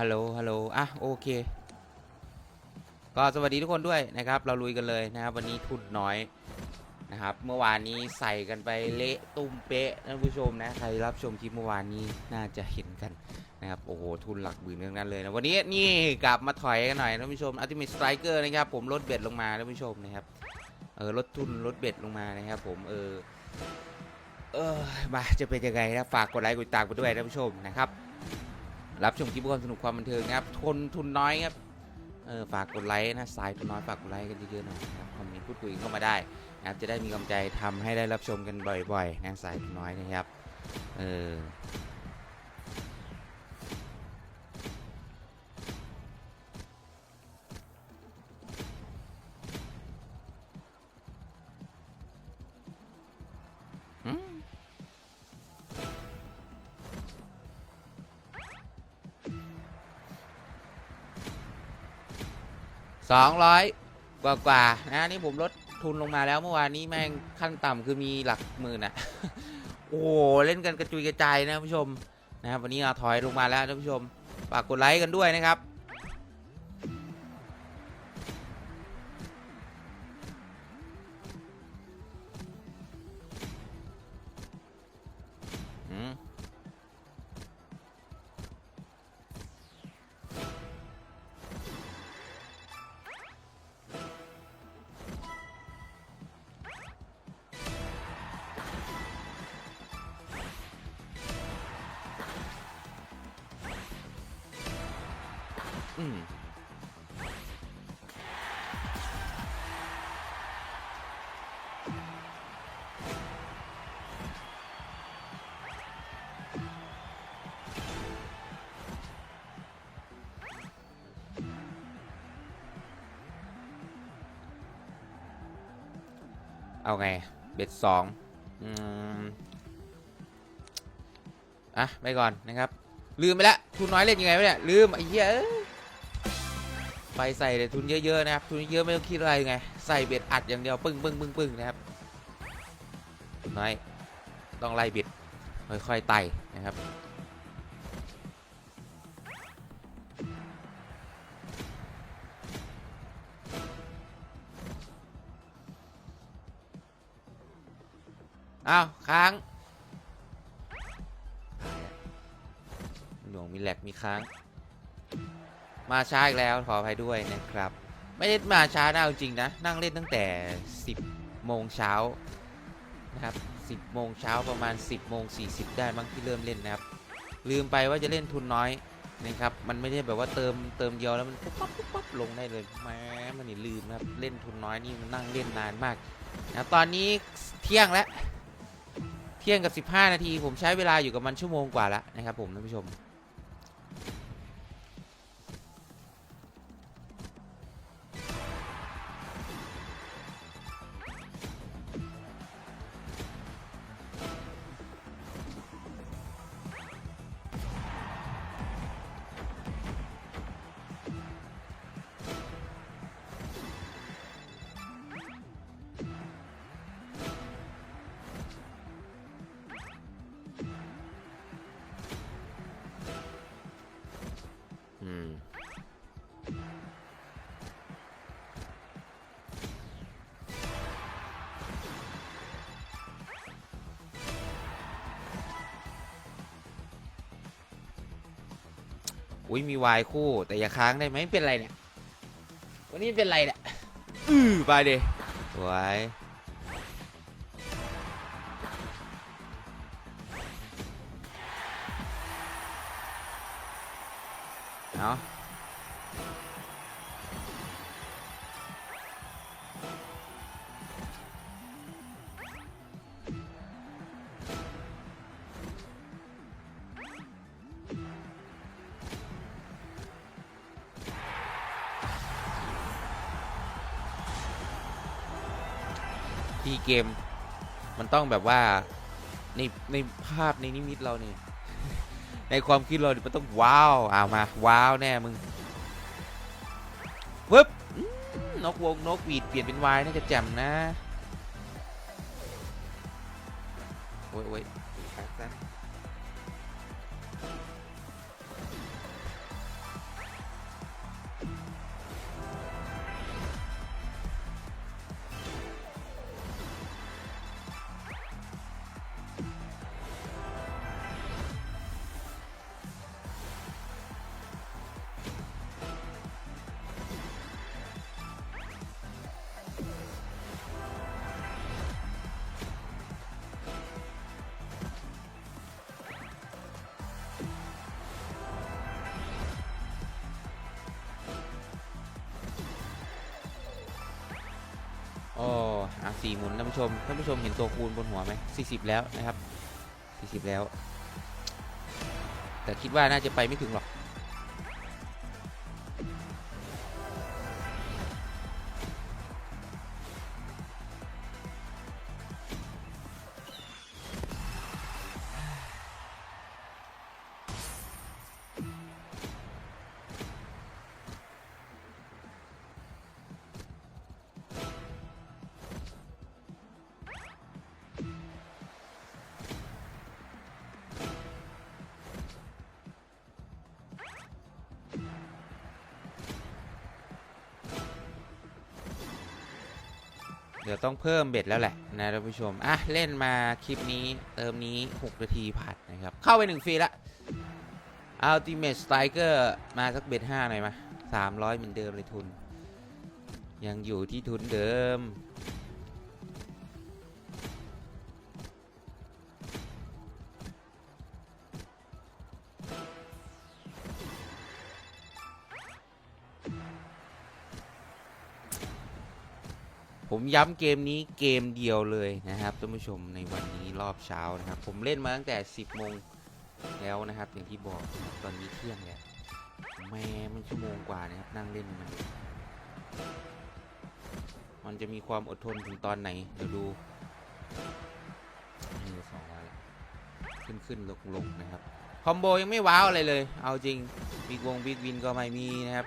ฮัลโหล ฮัลโหล อะ โอเค ก็สวัสดีทุกคนด้วยนะครับ เราลุยกันเลยนะครับ วันนี้ทุนน้อยนะครับ เมื่อวานนี้ใส่กันไปเละตุ้มเป๊ะท่านผู้ชมนะ ใครรับชมคลิปเมื่อวานนี้น่าจะเห็นกันนะครับ โอ้โห ทุนหลักหมื่นเรื่องนั้นเลยนะ วันนี้นี่กลับมาถอยกันหน่อยท่านผู้ชม Ultimate Striker นะครับ ผมลดเบ็ดลงมาท่านผู้ชมนะครับ เออ ลดทุนลดเบ็ดลงมานะครับ ผม เออ เออมาจะเป็นยังไงนะ ฝากกดไลค์กดติดตามกันด้วยท่านผู้ชมนะครับ รับชมคลิปความสนุกความบันเทิงนะครับทนทุนน้อยครับเออฝากกดไลค์นะสายทุนน้อยฝากกดไลค์กันเยอะๆหน่อยนะครับคอมเมนต์พูดคุยเข้ามาได้นะครับจะได้มีกำลังใจทำให้ได้รับชมกันบ่อยๆนะสายทุนน้อยนะครับเออ 200 กว่ากว่านะนี่ผมลดทุนลงมาแล้วเมื่อวานนี้แม่งขั้นต่ำคือมีหลักหมื่นนะโอ้เล่นกันกระจุยกระจายนะผู้ชมนะครับวันนี้เราถอยลงมาแล้วท่านผู้ชมฝากกดไลค์กันด้วยนะครับ เอาไง เบ็ดสองอะไปก่อนนะครับ ลืมไปแล้วทุนน้อยเล่นยังไงวะเนี่ยลืมไอ้เหี้ยอ้ยไปใส่แต่ทุนเยอะๆนะครับทุนเยอะไม่ต้องคิดอะไรไงใส่เบ็ดอัดอย่างเดียวปึ้งปึ้งปึ้งปึ้งนะครับนน้อยต้องไล่เบ็ดค่อยๆไต่นะครับ อ้าวค้างหน่วงมีแหลกมีค้าง มาช้าอีกแล้วขออภัยด้วยนะครับ ไม่ได้มาช้านะเอาจริงนะ นั่งเล่นตั้งแต่ 10โมงเช้านะครับ10โมงเช้าประมาณ 10โมง40 ได้มั้งที่เริ่มเล่นนะครับ ลืมไปว่าจะเล่นทุนน้อยนะครับ มันไม่ได้แบบว่าเติมเติมเดียวแล้วมันปุ๊บปั๊บปุ๊บปั๊บลงได้เลยแหม้มันนี่ลืมนะครับ เล่นทุนน้อยนี่มันนั่งเล่นนานมากนะตอนนี้เที่ยงแล้ว ที่ยงกับ 15 นาที ผมใช้เวลาอยู่กับมันชั่วโมงกว่าแล้วนะครับผมท่านผู้ชม อุ้ยมีวายคู่แต่อย่าค้างได้ไหมเป็นไรเนี่ย วันนี้เป็นไรเนี่ย อือไปเดิสวย เอาที่เกมมันต้องแบบว่า ในในภาพในนิมิตเราเนี่ย ในความคิดเราเดี๋ยวมันต้องว้าวเอามาว้าวแน่มึงปึ๊บนกวงนกหวีดเปลี่ยนเป็นวายน่าจะแจ่มนะโอ้ย สี่หมุนท่านผู้ชมท่านผู้ชมเห็นตัวคูณบนหัวไหมสี่สิบแล้วนะครับสี่สิบแล้ว แต่คิดว่าน่าจะไปไม่ถึงหรอก เดี๋ยวต้องเพิ่มเบ็ดแล้วแหละนะท่านผู้ชม อะ เล่นมาคลิปนี้เติมนี้ 6 นาทีผ่านนะครับ เข้าไป 1 ฟรีละ Ultimate Striker มาสักเบ็ด5หน่อยมา300 เหมือนเดิมเลยทุน ยังอยู่ที่ทุนเดิม ผมย้ำเกมนี้เกมเดียวเลยนะครับท่านผู้ชมในวันนี้รอบเช้านะครับ ผมเล่นมาตั้งแต่ 10โมงแล้วนะครับ อย่างที่บอกตอนนี้เที่ยงแล้วแม่มันชั่วโมงกว่านะครับนั่งเล่นมัน มันจะมีความอดทนถึงตอนไหนเดี๋ยวดูนี่สองร้อยขึ้นขึ้นลงลงนะครับ คอมโบยังไม่ว้าวอะไรเลย เอาจริงบิ๊กวงบิ๊กวินก็ไม่มีนะครับ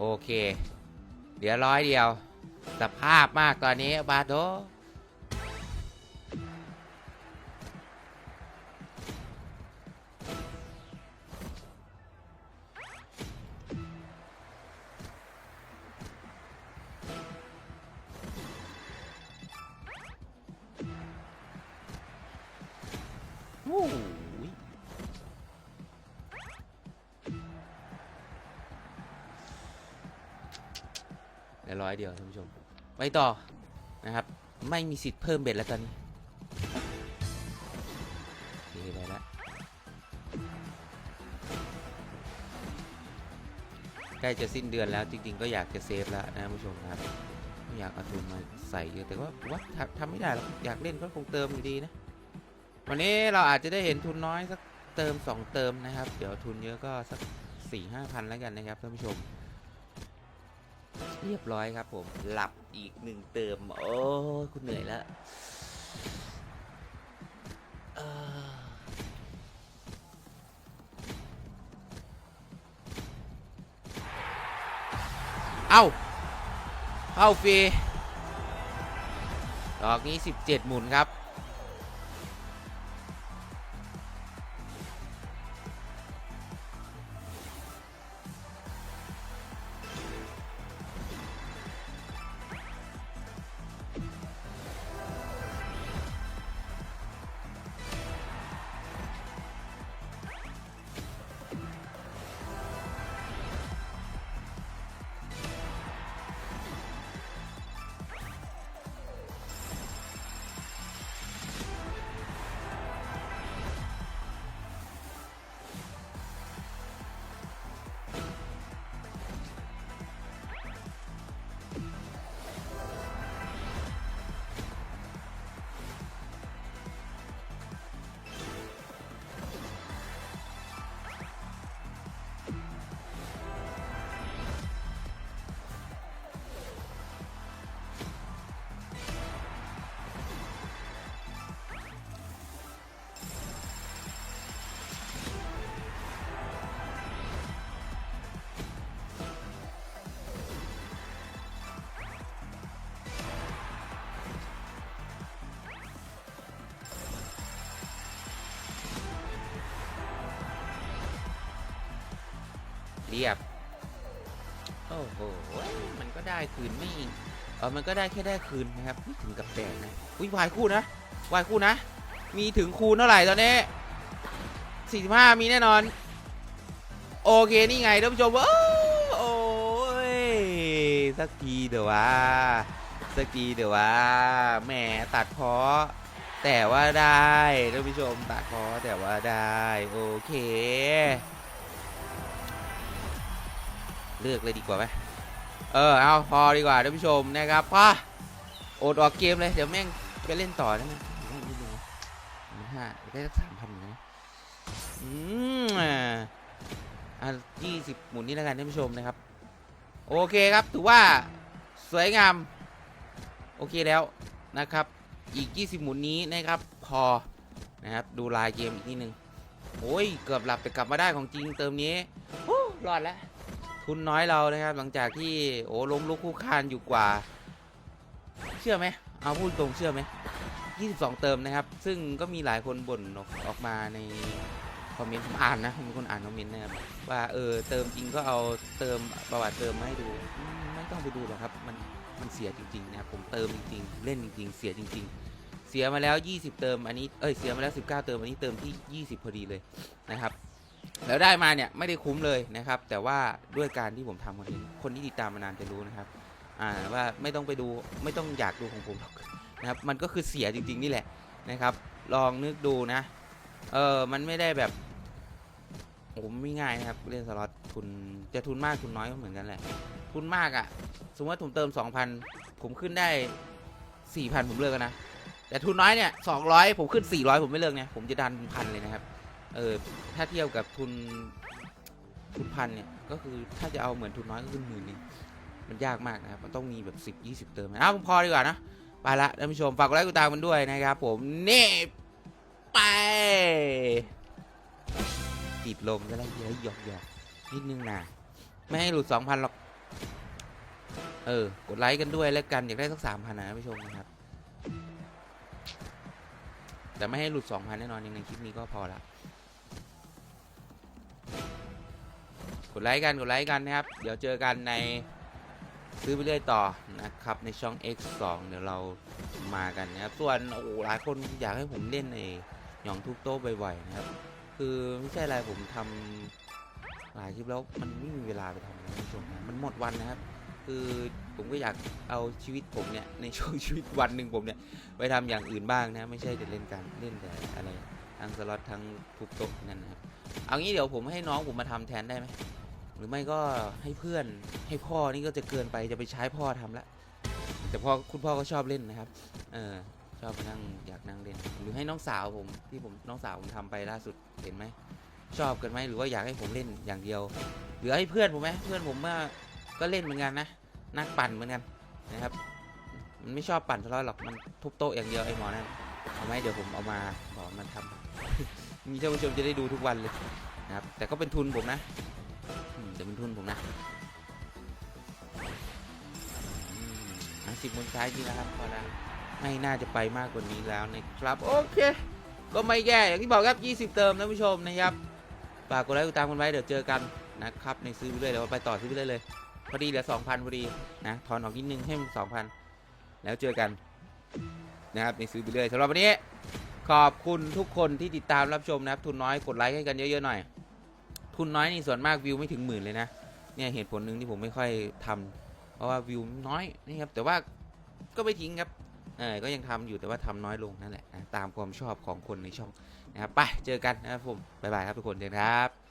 โอเคเดี๋ยวร้อยเดียว สภาพมากตอนนี้บาโดโอ้ ร้อยเดียวท่านผู้ชมไปต่อนะครับ ไม่มีสิทธิ์เพิ่มเบ็ดแล้วตอนนี้โอเคไปแล้วใกล้จะสิ้นเดือนแล้วจริงๆ ก็อยากจะเซฟแล้วนะท่านผู้ชมครับไม่อยากเอาทุนมาใส่เยอะแต่ว่าว่าทำทำไม่ได้หรอกอยากเล่นก็คงเติมอยู่ดีนะ วันนี้เราอาจจะได้เห็นทุนน้อยสักเติม 2 เติมนะครับ เดี๋ยวทุนเยอะก็สัก4ี่ห้าพันแล้วกันนะครับท่านผู้ชม เรียบร้อยครับผมหลับอีกหนึ่งเติม โอ้คุณเหนื่อยแล้วเอ่อเอาเข้าฟรีดอกนี้ 17 หมุนครับ เรียบ โอ้โห มันก็ได้คืนไม่เออมันก็ได้แค่ได้คืนนะครับไม่ถึงกับแตกนะอุ้ยวายคู่นะวายคู่นะ มีถึงคูณเท่าไหร่ตอนนี้45มีแน่นอน โอเคนี่ไงท่านผู้ชมโอ้โอ้ยสักทีเดี๋ยวว่า สักทีเดี๋ยวว่าแหมตัดพาะแต่ว่าได้ท่านผู้ชมตัดพาะแต่ว่าได้ โอเค เลือกเลยดีกว่าไหมเออเอาพอดีกว่าท่านผู้ชมนะครับพอโอดออกเกมเลยเดี๋ยวแม่งไปเล่นต่อได้ไหมไม่ไม่รู้มันห้าได้สักสามพันนะอืมอะยี่สิบหมุนนี้แล้วกันท่านผู้ชมนะครับ โอเคครับถือว่าสวยงาม โอเคแล้วนะครับ อีก 20 หมุนนี้นะครับ พอนะครับ ดูลายเกมอีกนิดนึงโอ้ย เกือบหลับแต่กลับมาได้ของจริงเติมนี้โอ้รอดแล้ว ทุนน้อยเรานะครับ หลังจากที่โอ้ล้มลุกคลุกคานอยู่กว่า เชื่อไหมเอาพูดตรงเชื่อไหม22 เติมนะครับ ซึ่งก็มีหลายคนบ่นออกออกมาในคอมเมนต์ผมอ่านนะผมเป็นคนอ่านคอมเมนต์นะครับว่าเออเติมจริงก็เอาเติมประวัติเติมมาให้ดูไม่ต้องไปดูหรอกครับมันมันเสียจริงๆนะครับผมเติมจริงๆเล่นจริง ๆ เสียจริง ๆ เสียมาแล้ว 20 เติมอันนี้เอ้ยเสียมาแล้ว 19 เติมอันนี้เติมที่ 20 พอดีเลยนะครับ แล้วได้มาเนี่ยไม่ได้คุ้มเลยนะครับ แต่ว่าด้วยการที่ผมทำคนนี้คนที่ติดตามมานานจะรู้นะครับอ่าว่าไม่ต้องไปดูไม่ต้องอยากดูของผมหรอกนะครับมันก็คือเสียจริง ๆ นี่แหละนะครับ ลองนึกดูนะเออมันไม่ได้แบบโอ้โหไม่ง่ายนะครับเล่นสล็อตทุนจะทุนมากทุนน้อยก็เหมือนกันแหละ ทุนมากอะ่ะ สมมติว่าผมเติม 2,000 ผมขึ้นได้ 4,000 ผมเลิกนะ แต่ทุนน้อยเนี่ย200 ผมขึ้น 400 ผมไม่เลิกเนี่ยผมจะดันพันเลยนะครับ เออถ้าเทียบกับทุนทุนพันเนี่ยก็คือถ้าจะเอาเหมือนทุนน้อยก็คือหมื่นนึงมันยากมากนะครับมันต้องมีแบบ10 20 เติมอ้าวพอดีกว่านะไปละท่านผู้ชมฝากกดไลค์กดตามมันด้วยนะครับ ผมนี่ไปติดลมก็แล้เยอะหยอกหยอกนิดนึงนะไม่ให้หลุด2,000หรอกเออกดไลค์กันด้วยแล้วกันอยากได้สักสามพันนะท่านผู้ชมนะครับแต่ไม่ให้หลุด2,000แน่นอนยังในคลิปนี้ก็พอละ กดไลค์กันกดไลค์กันนะครับ เดี๋ยวเจอกันในซื้อไปเรื่อยต่อนะครับ ในช่อง X2 เดี๋ยวเรามากันนะครับ ส่วนโอ้หลายคนอยากให้ผมเล่นในหยองทุกโต๊ะบ่อยๆนะครับ คือไม่ใช่อะไรผมทำหลายคลิปแล้วมันไม่มีเวลาไปทำนะท่านผู้ชมนะมันหมดวันนะครับ คือผมก็อยากเอาชีวิตผมเนี่ยในช่วงชีวิตวันหนึ่งผมเนี่ยไปทำอย่างอื่นบ้างนะ ไม่ใช่แต่เล่นการเล่นแต่อะไร ทั้งสล็อตทั้งทุบโต๊ะนั่นนะครับเอางี้เดี๋ยวผมให้น้องผมมาทำแทนได้ไหมหรือไม่ก็ให้เพื่อนให้พ่อนี่ก็จะเกินไปจะไปใช้พ่อทำละแต่พ่อคุณพ่อก็ชอบเล่นนะครับเออชอบนั่งอยากนั่งเล่น หรือให้น้องสาวผมที่ผมน้องสาวผมทำไปล่าสุดเห็นไหมชอบกันไหมหรือว่าอยากให้ผมเล่นอย่างเดียว หรือให้เพื่อนผมไหมเพื่อนผมว่าก็เล่นเหมือนกันนะนักปั่นเหมือนกันนะครับ มันไม่ชอบปั่นทะเลาะหรอกมันทุบโต๊ะอย่างเดียวไอ้หมอนั่น เอาไหมเดี๋ยวผมเอามาบอกมันทำมีท่านผู้ชมจะได้ดูทุกวันเลยนะครับ แต่ก็เป็นทุนผมนะเดี๋ยวเป็นทุนผมนะสิบโมงท้ายจริงแล้วครับพอแล้วไม่น่าจะไปมากกว่านี้แล้วนะครับ โอเค ก็ไม่แย่อย่างที่บอกครับ 20 เติมท่านผู้ชมนะครับฝากกดไลค์กดตามกันไว้เดี๋ยวเจอกันนะครับในซื้อไปเรื่อยเดี๋ยวไปต่อซื้อไปเรื่อยเลยพอดีเหลือ2,000พอดีนะทอนออกนิดนึงให้มัน2,000 แล้วเจอกัน นะครับในซื้อไปเรื่อยสำหรับวันนี้ขอบคุณทุกคนที่ติดตามรับชมนะครับ ทุนน้อยกดไลค์ให้กันเยอะๆหน่อย ทุนน้อยนี่ส่วนมากวิวไม่ถึงหมื่นเลยนะเนี่ยเหตุผลหนึ่งที่ผมไม่ค่อยทำเพราะว่าวิวน้อยนี่ครับแต่ว่าก็ไม่ทิ้งครับเออก็ยังทำอยู่แต่ว่าทำน้อยลงนั่นแหละนะตามความชอบของคนในช่องนะครับไปเจอกันนะครับผมบ๊ายบายครับทุกคนเจอกันครับ